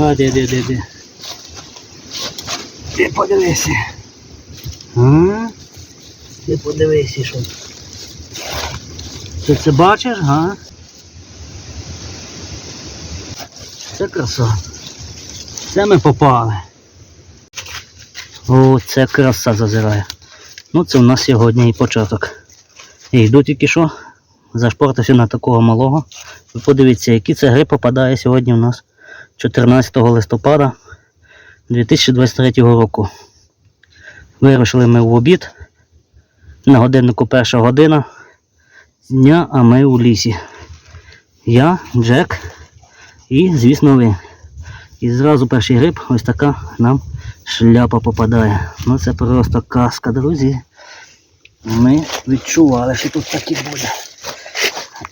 А, де, де, де, де. Ти подивися. А? Ти подивися, що. Ти це бачиш, га? Це краса. Це ми попали. О, це краса зазирає. Ну це у нас сьогодні і початок. І йду тільки що. Зашпортився на такого малого. Ви подивіться, які це гри попадає сьогодні у нас 14 листопада 2023 року. Вирушили ми в обід. На годиннику перша година дня, а ми у лісі. Я, Джек і, звісно, ви. І зразу перший гриб, ось така нам шляпа попадає. Ну це просто казка, друзі. Ми відчували, що тут таке буде.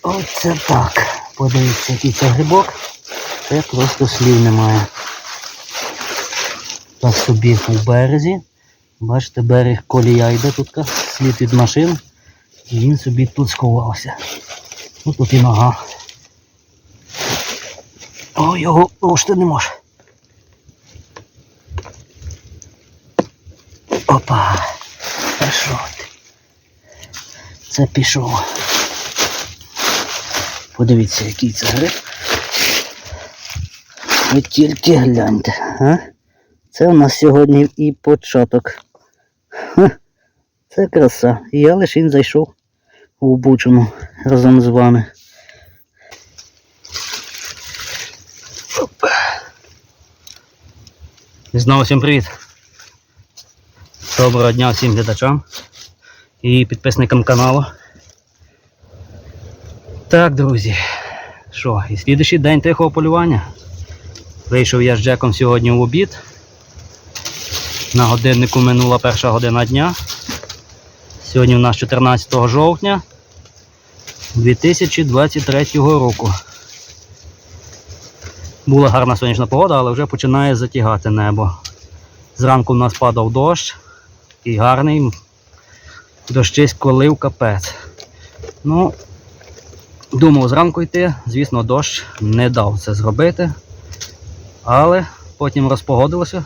Оце так. Подивіться, який це грибок. Це просто слів немає. Так собі у березі. Бачите, берег колія йде тут, слід від машин. І він собі тут сховався. Ну тут і нога. О, його рушити не може. Опа. Ти? Це пішов. Подивіться, який це гриб. Ви тільки гляньте, а? Це у нас сьогодні і початок. Ха, це краса. Я лише зайшов у Бучину разом з вами. І знову всім привіт. Доброго дня всім глядачам і підписникам каналу. Так, друзі. Що, і слідуючий день тихого полювання. Вийшов я з Джеком сьогодні в обід. На годиннику минула перша година дня. Сьогодні у нас 14 жовтня 2023 року. Була гарна сонячна погода, але вже починає затягати небо. Зранку у нас падав дощ і гарний дощисько лив капець. Ну, думав зранку йти, звісно, дощ не дав це зробити. Але потім розпогодилося.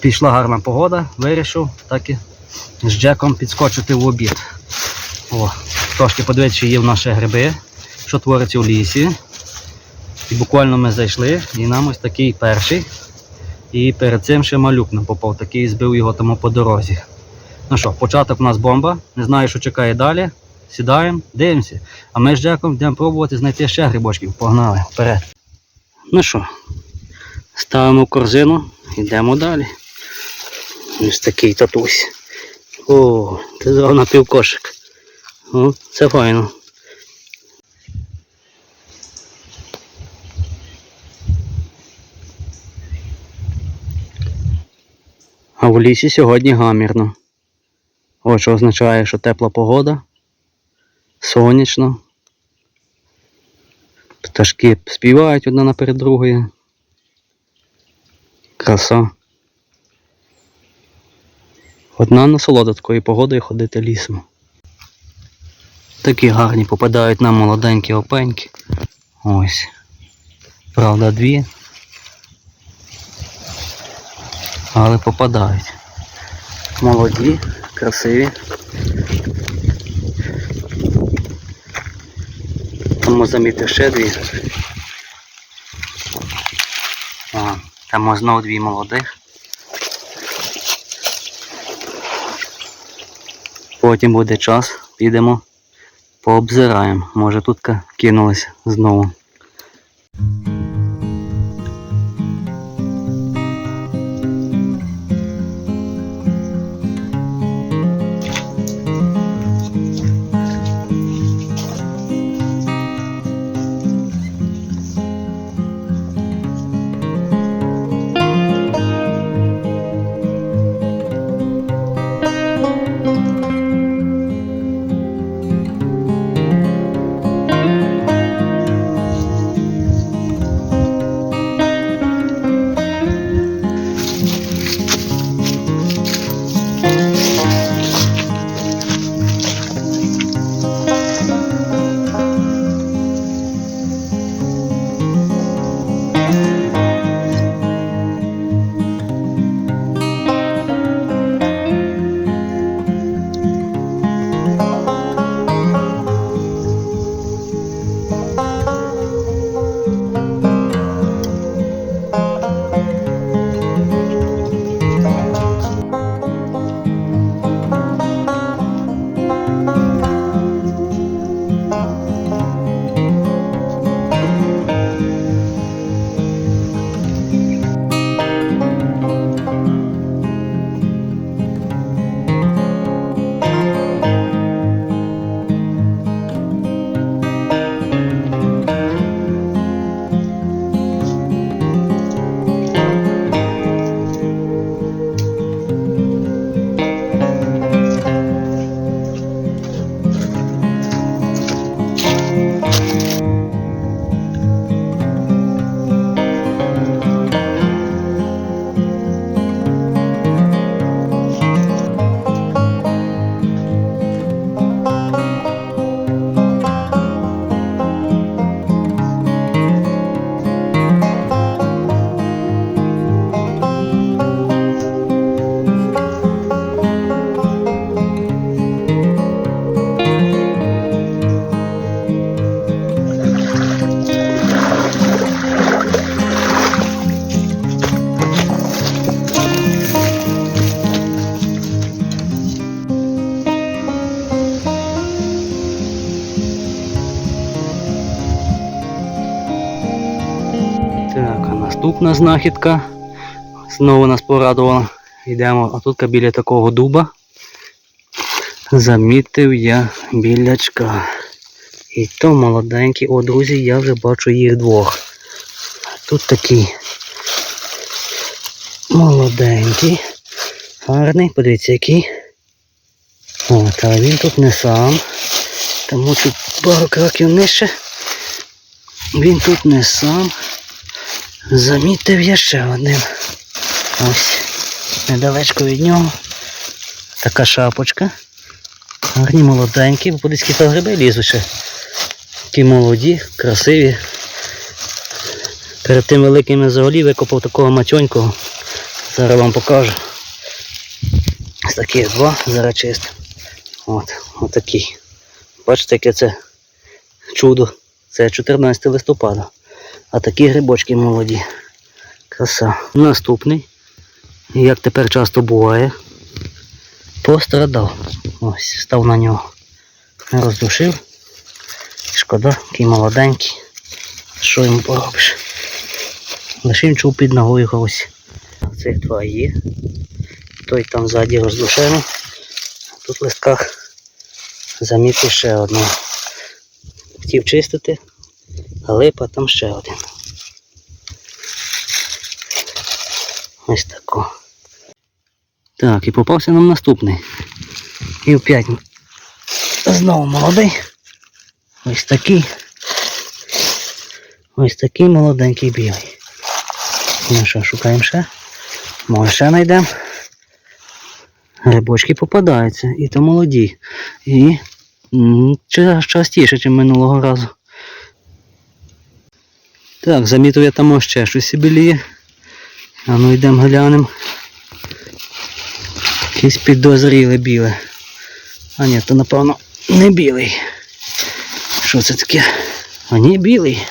Пішла гарна погода, вирішив так і з Джеком підскочити в обід. О, трошки подивитися, чи є в наші гриби, що твориться в лісі. І буквально ми зайшли, і нам ось такий перший. І перед цим ще малюк нам попав, такий збив його тому по дорозі. Ну що, початок у нас бомба. Не знаю, що чекає далі. Сідаємо, дивимося. А ми з Джеком йдемо пробувати знайти ще грибочків. Погнали вперед. Ну що, ставимо в корзину, йдемо далі. Ось такий татусь. О, це зразу на півкошик. О, це файно. А в лісі сьогодні гамірно. Ось означає, що тепла погода, сонячно. Пташки співають одна наперед другої. Краса. Одна насолода такої погоди ходити лісом. Такі гарні попадають нам молоденькі опеньки. Ось. Правда, дві. Але попадають. Молоді, красиві. Тому замітив ще дві. О, там знову дві молодих. Потім буде час, підемо, пообзираємо. Може тут кинулися знову. Знахідка. Знову нас порадувала. Йдемо, а тут біля такого дуба. Замітив я білячка. І то молоденький. О, друзі, я вже бачу їх двох. Тут такий молоденький, гарний, подивіться який. От, але він тут не сам. Тому чуть пару кроків нижче. Він тут не сам. Замітив я ще один. Ось. Недалечко від нього. Така шапочка. Гарні молоденькі, бо подивіться, скільки гриби лізуть ще. Такі молоді, красиві. Перед тим великим я взагалі викопав такого матьонького. Зараз вам покажу. Ось такі два, зараз чисто. От, отакий. Бачите, яке це чудо. Це 14 листопада. А такі грибочки молоді. Краса. Наступний. Як тепер часто буває. Пострадав. Ось, став на нього. Роздушив. Шкода, такий молоденький. Що йому поробиш? Чув під ногою когось. Цих два є. Той там ззаді роздушений. Тут в листках замітив ще одного. Хотів чистити, липа там ще один. Ось тако. Так, і попався нам наступний. І опять знову молодий. Ось такий. Ось такий молоденький білий. Ну що, шукаємо ще? Може ще знайдемо. Грибочки попадаються, і то молоді. І частіше, ніж минулого разу. Так, замітив я там ще щось біліє. А ну йдемо глянемо. Якийсь підозріле біле. А ні, то напевно не білий. Що це таке? А ні, білий.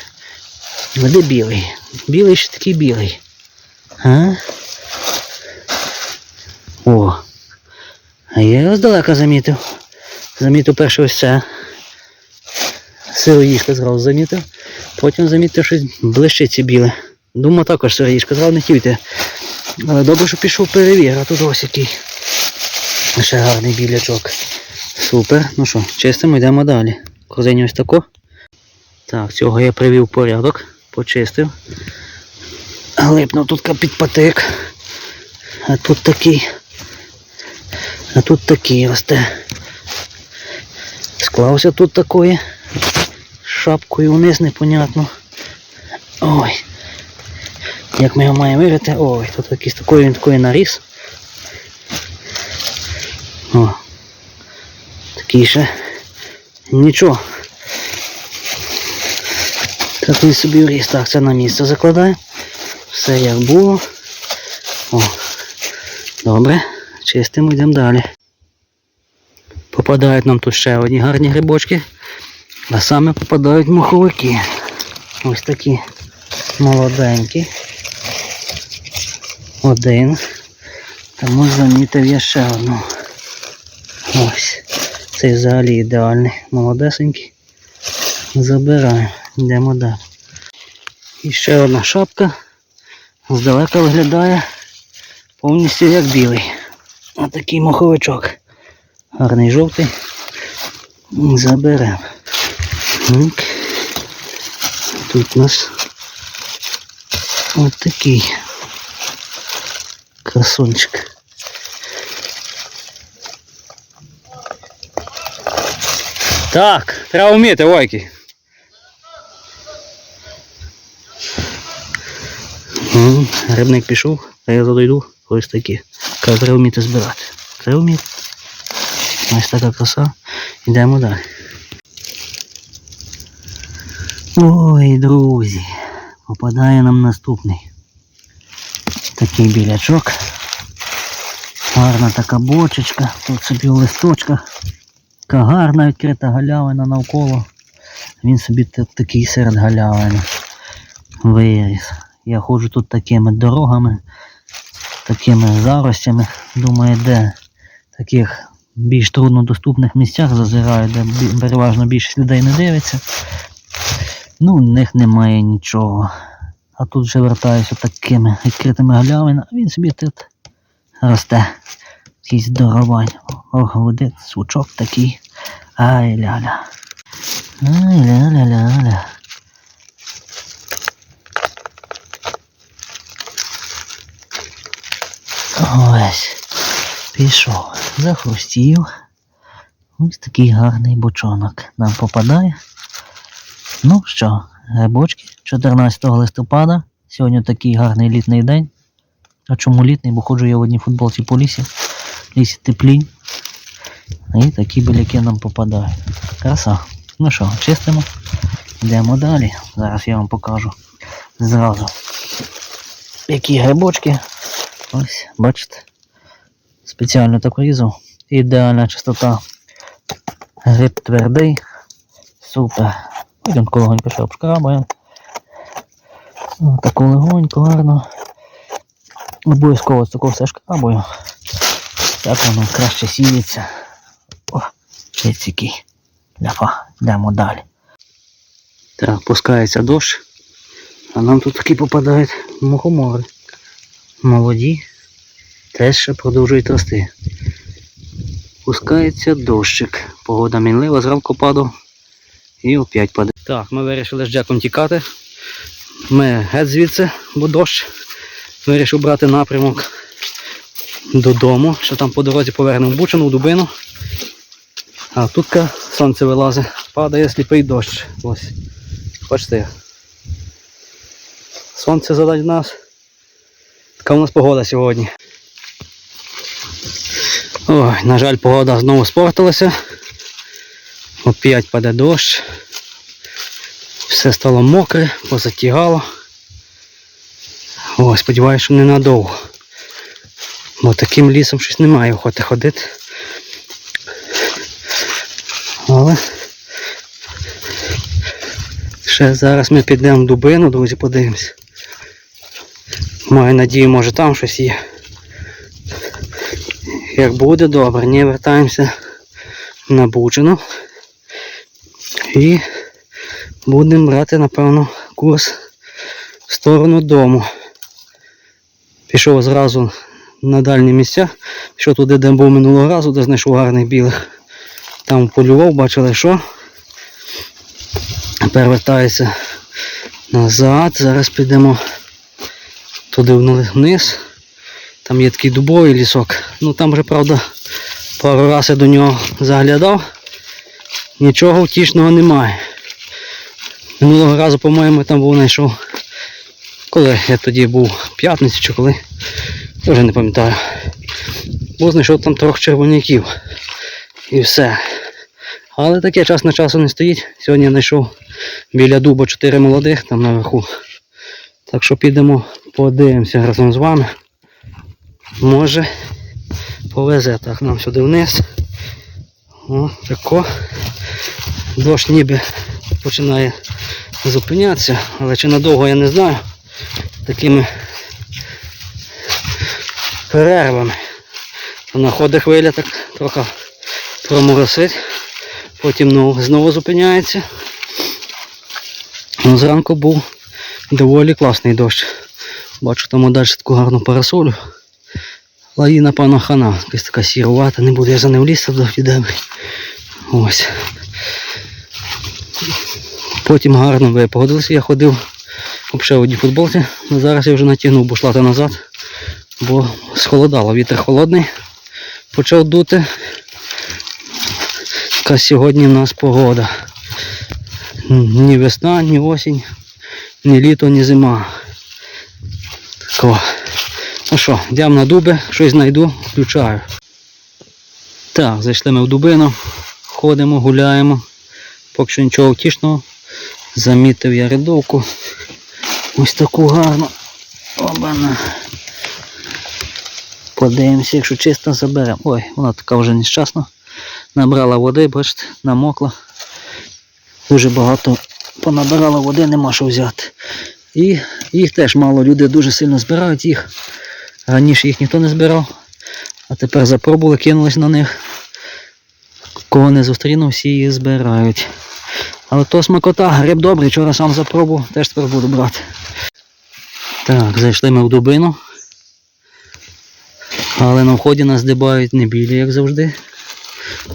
А де білий? Білий ще такий білий. А? О. А я його здалека замітив. Замітив перше ось це. Сироїшка зразу замітив. Потім замітив щось блищиці біле. Думав також сироїшка, зразу не хотів. Але добре, що пішов перевір, а тут ось який. Ще гарний білячок. Супер. Ну що, чистимо, йдемо далі. Корзині ось тако. Так, цього я привів порядок, почистив. Глипнув тут під патик. А тут такий. А тут такий росте. Склався тут такої. Шапкою вниз непонятно. Ой. Як ми його маємо вирити? Ой, тут якийсь такий він такий наріс. О. Такий ще. Нічого. Такий собі вріс. Так, це на місце закладаємо. Все як було. О. Добре. Чистимо, йдемо далі. Попадають нам тут ще одні гарні грибочки. А саме попадають муховики. Ось такі молоденькі. Один. Тому замітив я ще одну. Ось. Цей взагалі ідеальний. Молодесенький. Забираємо. Йдемо далі. І ще одна шапка. Здалека виглядає повністю як білий. Отакий моховичок. Гарний жовтий. Заберемо. Так. Тут у нас от такий красунчик. Так, треба вміти, ойки. М, Грибник пішов, а я задойду. Ось такі. Треба вміти збирати. Треба вміти. Ось така краса. Йдемо далі. Ой, друзі. Попадає нам наступний. Такий білячок. Гарна така бочечка. Тут собі в листочках. Така гарна відкрита галявина навколо. Він собі такий серед галявини виріс. Я ходжу тут такими дорогами, такими заростями. Думаю, де таких більш труднодоступних місцях зазираю, де переважно більшість людей не дивиться. Ну, в них немає нічого. А тут вже вертаюся такими відкритими галявинами, а він собі тут росте. Якийсь здоровань. Ох, гудить, свучок такий. Ай ля-ля. Ай ля-ля-ля-ля. Ось. Пішов. Захрустів. Ось такий гарний бочонок нам попадає. Ну що, грибочки 14 листопада. Сьогодні такий гарний літній день. А чому літній? Бо ходжу я в одній футболці по лісі. Лісі теплі. І такі біляки нам попадають. Краса. Ну що, чистимо. Йдемо далі. Зараз я вам покажу зразу. Які грибочки. Ось, бачите. Спеціально так різав. Ідеальна чистота. Гриб твердий. Супер. Потім легонько ще обшкрабаємо. Таку легонько, гарно. Обов'язково такого все шкрабою. Так воно краще сіється. О, який. Ляфа, йдемо далі. Так, пускається дощ. А нам тут такі попадають мухомори. Молоді. Теж ще продовжують рости. Пускається дощик. Погода мінлива, зранку падав. І опять падає. Так, ми вирішили з Джеком тікати. Ми геть звідси, бо дощ. Вирішив брати напрямок додому, що там по дорозі повернемо в Бучину, в Дубину. А тут сонце вилазить, падає сліпий дощ. Ось. Бачите. Сонце задасть нас. Така у нас погода сьогодні. Ой, на жаль, погода знову спортилася. Опять паде дощ. Все стало мокре, позатягало. Ой, сподіваюся, що ненадовго. Бо таким лісом щось немає охоти ходити. Але ще зараз ми підемо в дубину, друзі, подивимось. Маю надію, може там щось є. Як буде добре, не вертаємося на Бучину. І будемо брати, напевно, курс в сторону дому. Пішов зразу на дальні місця. Пішов туди, де був минулого разу, де знайшов гарних білих. Там полював, бачили що. Тепер вертаюся назад. Зараз підемо туди вниз. Там є такий дубовий лісок. Ну там вже, правда, пару разів до нього заглядав. Нічого втішного немає. Минулого разу, по-моєму, там був знайшов. Коли я тоді був п'ятницю чи коли, вже не пам'ятаю. Бо знайшов там трьох червоняків. І все. Але таке час на часу не стоїть. Сьогодні я знайшов біля дуба 4 молодих там наверху. Так що підемо, подивимося разом з вами. Може повезе так нам сюди вниз. О, тако. Дощ ніби починає зупинятися, але чи надовго я не знаю. Такими перервами. На ходи хвиля так трохи проморосить, потім ну, знову зупиняється. Ну, зранку був доволі класний дощ. Бачу там далі таку гарну парасолю. Але її, напевно, хана, якась така сірувата, не буду я за ним лізти до. Ось. Потім гарно випогодилося, я ходив в одній футболці, але зараз я вже натягнув бушлати назад, бо схолодало, вітер холодний, почав дути. Така сьогодні в нас погода. Ні весна, ні осінь, ні літо, ні зима. Тако. Ну що, йдемо на дуби, щось знайду, включаю. Так, зайшли ми в дубину, ходимо, гуляємо. Поки що нічого втішного. Замітив я рядовку. Ось таку гарну. Обана. Подивимося, якщо чисто заберемо. Ой, вона така вже нещасна. Набрала води, бачите, намокла. Дуже багато понабирала води, нема що взяти. І їх теж мало люди дуже сильно збирають їх. Раніше їх ніхто не збирав, а тепер запробували, кинулись на них. Кого не зустріну, всі їх збирають. Але то смакота, гриб добрий, вчора сам запробував, теж тепер буду брати. Так, зайшли ми в дубину. Але на вході нас дибають не білі, як завжди.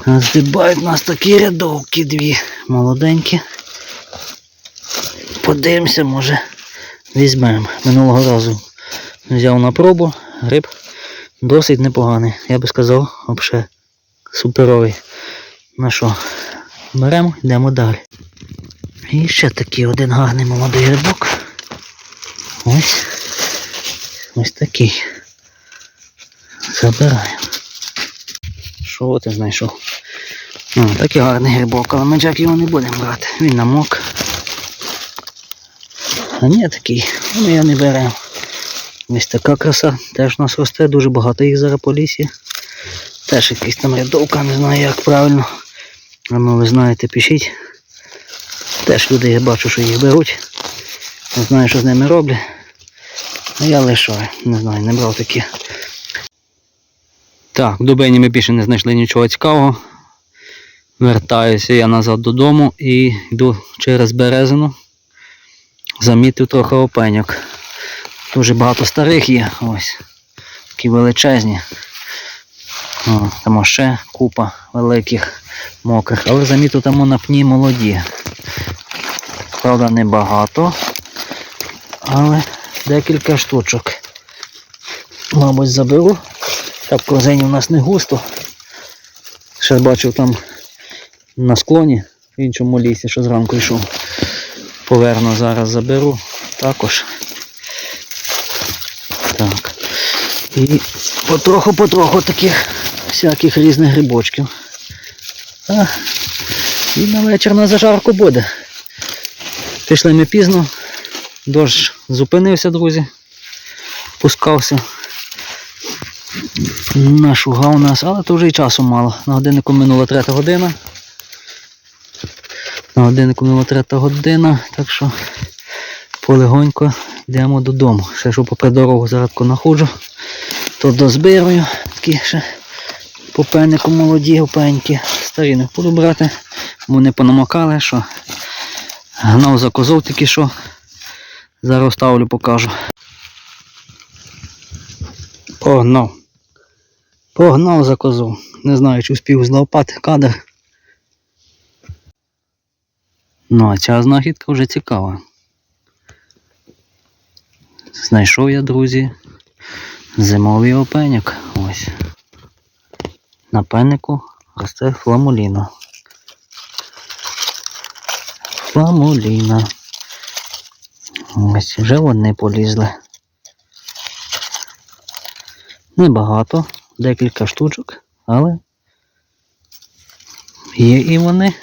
Нас дибають нас такі рядовки дві молоденькі. Подивимося, може, візьмемо. Минулого разу взяв на пробу, гриб досить непоганий. Я би сказав, взагалі суперовий. Ну що, беремо, йдемо далі. І ще такий один гарний молодий грибок. Ось. Ось такий. Забираємо. Що ти знайшов? А, такий гарний грибок, але ми джак його не будемо брати. Він намок. А ні, такий, ми його не беремо. Ось така краса. Теж у нас росте, дуже багато їх зараз по лісі. Теж якась там рядовка, не знаю як правильно. А ну ви знаєте, пишіть. Теж люди я бачу, що їх беруть. Не знаю, що з ними роблять. Ну я лишаю, не знаю, не брав такі. Так, в Дубині ми більше не знайшли нічого цікавого. Вертаюся я назад додому і йду через березину. Замітив трохи опеньок. Дуже багато старих є, ось. Такі величезні. Там ще купа великих мокрих. Але замітив там на пні молоді. Правда, не багато, але декілька штучок. Мабуть, заберу. Так, корзині у нас не густо. Ще бачив там на склоні в іншому лісі, що зранку йшов. Поверну зараз заберу також. Так. І потроху-потроху таких всяких різних грибочків. А, і на вечір на зажарку буде. Пішли ми пізно. Дощ зупинився, друзі. Пускався. Нашугав нас, але то вже і часу мало. На годиннику минула третя година. На годиннику минула третя година, так що полегонько йдемо додому. Ще що попри дорогу зарадку находжу, то дозбирую. Такі ще по пеннику молоді опеньки. Старі не буду брати, бо не понамокали, що гнав за козов тільки що. Зараз ставлю, покажу. Погнав. Погнав за козу. Не знаю, чи успів злопати кадр. Ну, а ця знахідка вже цікава. Знайшов я, друзі, зимовий опеньок. Ось. На пеннику росте фламуліна. Фламуліна. Ось, вже вони полізли. Небагато, декілька штучок, але є і вони.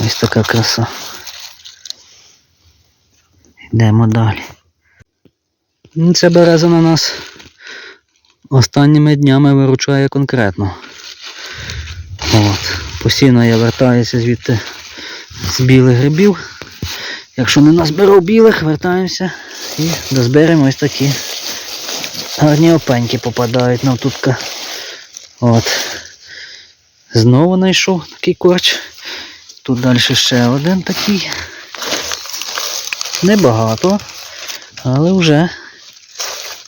Ось така краса. Йдемо далі. Ця береза на нас останніми днями виручає конкретно. От. Постійно я вертаюся звідти з білих грибів. Якщо не назберу білих, вертаємося і дозберемо ось такі гарні опеньки попадають нам тут. От. Знову знайшов такий корч. Тут далі ще один такий. Небагато, але вже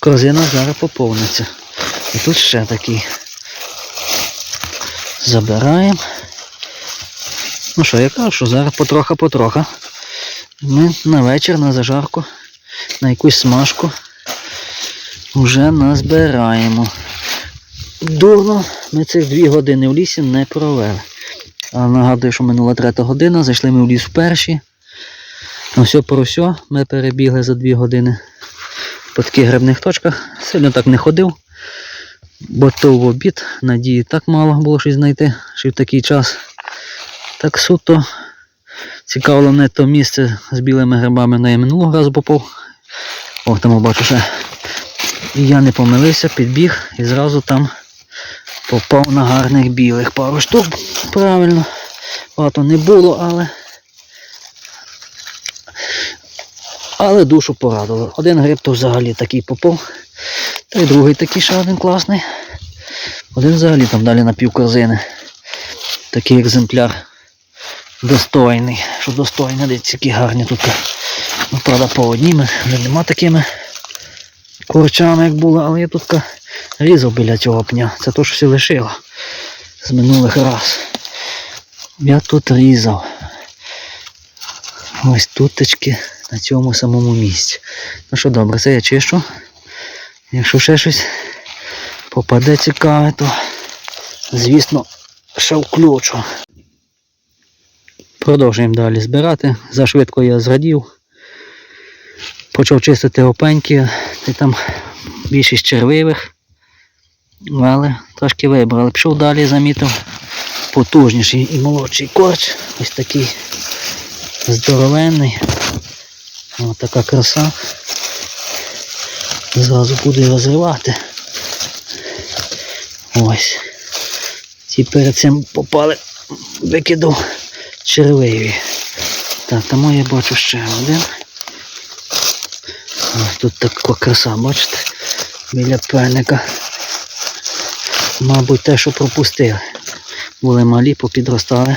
корзина зараз поповниться. І тут ще такий. Забираємо. Ну що, я кажу, що зараз потроха-потроха. Ми на вечір, на зажарку, на якусь смажку вже назбираємо. Дурно ми цих дві години в лісі не провели. А нагадую, що минула третя година, зайшли ми в ліс вперші. Ну все про все, ми перебігли за дві години по таких грибних точках. Сильно так не ходив, бо в обід, надії так мало було щось знайти, ще в такий час. Так суто цікавило то місце з білими грибами, на я минулого разу попав. О, там бачу ще. І я не помилився, підбіг і зразу там попав на гарних білих пару штук. Правильно. Багато не було, але. Але душу порадило. Один гриб то взагалі такий попав. Й другий такий ще один класний. Один взагалі там далі на пів корзини. Такий екземпляр. достойний. Що достойний, дивіться, які гарні тут. Ну, правда, по однім вже нема такими курчами, як було, але я тут різав біля цього пня. Це то, що все лишило з минулих раз. Я тут різав. Ось тутечки на цьому самому місці. Ну що добре, це я чищу. Якщо ще щось попаде цікаве, то звісно ще включу. Продовжуємо далі збирати. Зашвидко я зрадів. Почав чистити опеньки, і там більшість червивих. Але трошки вибрали. Пішов далі, замітив потужніший і молодший корч. Ось такий здоровенний. Ось така краса. Зразу буду його зривати. Ось. Ці перед цим попали, викидав червиві. Так, тому я бачу ще один. Ось тут така краса, бачите? Біля пельника. Мабуть, те, що пропустили. Були малі, попідростали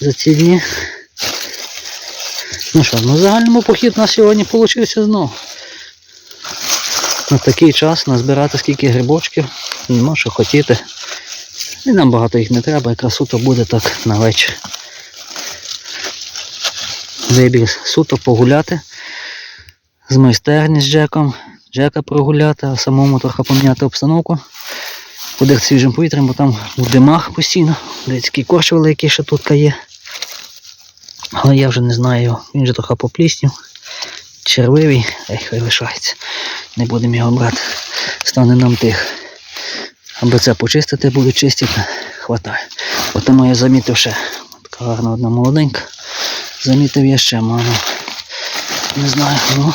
за ці дні. Ну що, ну загальному похід на сьогодні вийшов знову. На такий час назбирати скільки грибочків, нема що хотіти. І нам багато їх не треба, якраз суто буде так на вечір. Вибір суто погуляти з майстерні з Джеком, Джека прогуляти, а самому трохи поміняти обстановку. Подихати свіжим повітрям, бо там в димах постійно. Такий корч великий ще тут є. Але я вже не знаю його, він вже трохи попліснів. Червивий, ей, хай. Не будемо його брати. Стане нам тих. Аби це почистити, буду чистити, хватає. От тому я замітив ще. Така гарна одна молоденька. Замітив я ще маму. Не знаю, ну.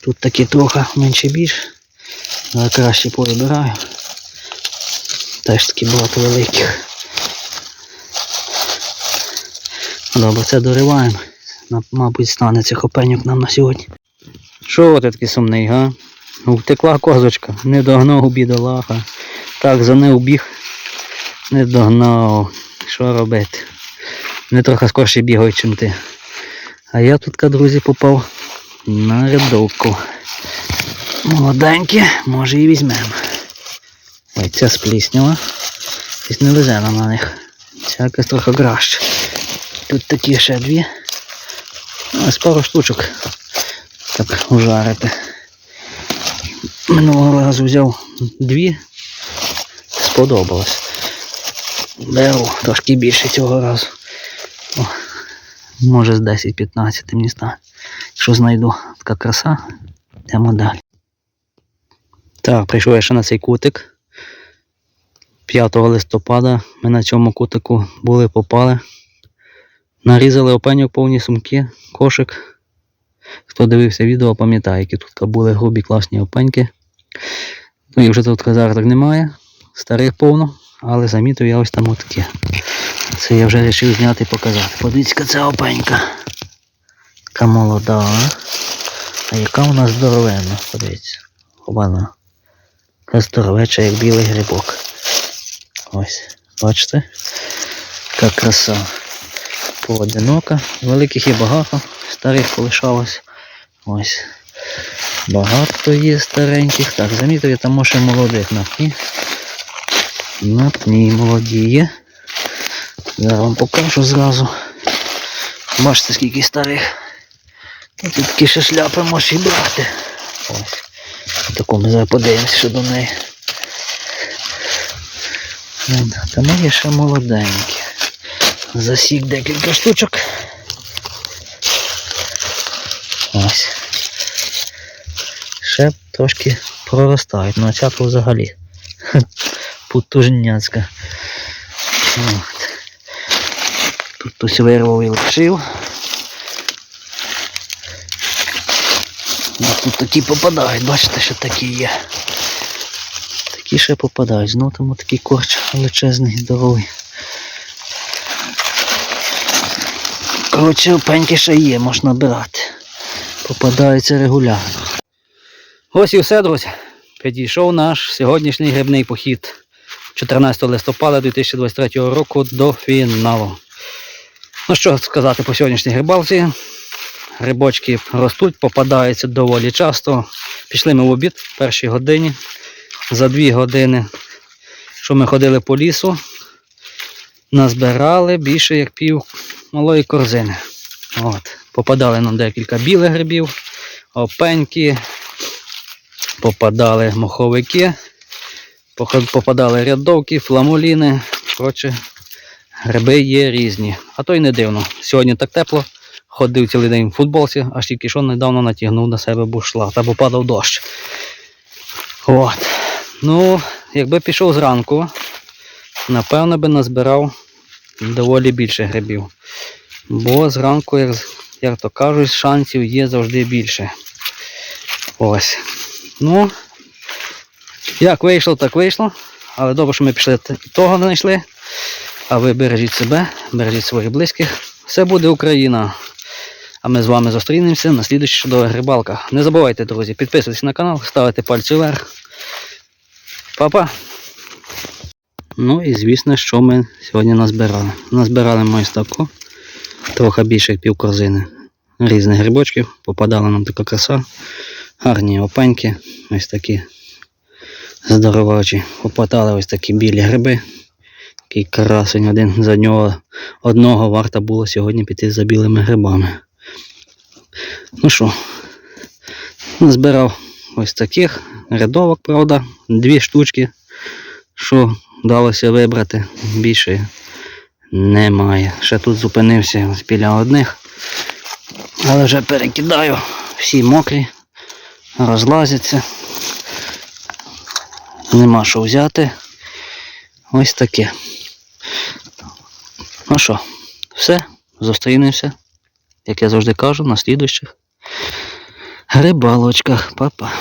Тут такі трохи менше більше. Але краще повибираю. Теж такі багато великих. Добре, це дориваємо. Мабуть, стане цих опеньок нам на сьогодні. Що ти такий сумний, га? Втекла козочка, не догнав бідолаха. Так, за нею біг, не догнав. Що робити? Не трохи скорше бігають, чим ти. А я тут, друзі, попав на рядовку. Молоденькі, може і візьмемо. Ой, ця сплісняла. Щось не нам на них. Ця якась трохи краще. Тут такі ще дві. Ось пару штучок. Так ужарити. Минулого разу взяв дві. Сподобалось. Беру трошки більше цього разу. О, може з 10-15 мені стане. Якщо знайду така краса, йдемо далі. Так, прийшов я ще на цей кутик. 5 листопада ми на цьому кутику були попали. Нарізали опеньок повні сумки, кошик. Хто дивився відео, пам'ятає, які тут були грубі класні опеньки. Ну і вже тут зараз так немає. Старих повно, але замітив я ось там отаке. Це я вже вирішив зняти і показати. Подивіться, це опенька. Така молода. а? Яка вона здоровенна, подивіться. Вона. Така здоровеча, як білий грибок. Ось, бачите? Така краса. Поодинока. Великих є багато, старих полишалось. Ось. Багато є стареньких. Так, замітив, я там може молодих на пні. На пні молоді є. Зараз вам покажу зразу. Бачите, скільки старих. Тут такі ще шляпи можеш і брати. Ось. Таку ми зараз подивимося що до неї. Та ми є ще молоденькі. Засік декілька штучок. Ось. Ще трошки проростають, ну а ця то взагалі. Потужняцька. От. Тут хтось вирвав і лишив. Ну, Тут такі попадають, бачите, що такі є. Такі ще попадають. Знову там такий корч величезний, здоровий. Коротше, ще є, можна брати. Попадаються регулярно. Ось і все, друзі. Підійшов наш сьогоднішній грибний похід 14 листопада 2023 року до фіналу. Ну що сказати по сьогоднішній грибалці. Грибочки ростуть, попадаються доволі часто. Пішли ми в обід в першій годині. За дві години, що ми ходили по лісу, назбирали більше як пів малої корзини. От. Попадали нам декілька білих грибів, опеньки, попадали моховики, попадали рядовки, фламуліни. Коротше, гриби є різні. А то й не дивно. Сьогодні так тепло. Ходив цілий день в футболці, аж тільки що недавно натягнув на себе бушла, та попадав дощ. От. Ну, якби пішов зранку, напевно би назбирав доволі більше грибів. Бо зранку, як, як то кажуть, шансів є завжди більше. Ось. Ну, як вийшло, так вийшло. Але добре, що ми пішли того знайшли. А ви бережіть себе, бережіть своїх близьких. Все буде Україна. А ми з вами зустрінемося на слідуючій чудових рибалках. Не забувайте, друзі, підписуйтесь на канал, ставити пальці вверх. Па-па! Ну і звісно, що ми сьогодні назбирали. Назбирали ми ось таку, трохи більше як пів корзини різних грибочків. Попадала нам така краса. Гарні опеньки, ось такі здоровачі. Попадали ось такі білі гриби. Такий красень один за нього одного варто було сьогодні піти за білими грибами. Ну що, назбирав ось таких рядовок, правда, дві штучки, що вдалося вибрати. Більше немає. Ще тут зупинився біля одних. Але вже перекидаю, всі мокрі, розлазяться. Нема що взяти. Ось таке. Ну що, все, зустрінемося, як я завжди кажу, на слідуючих рибалочках. Па-па.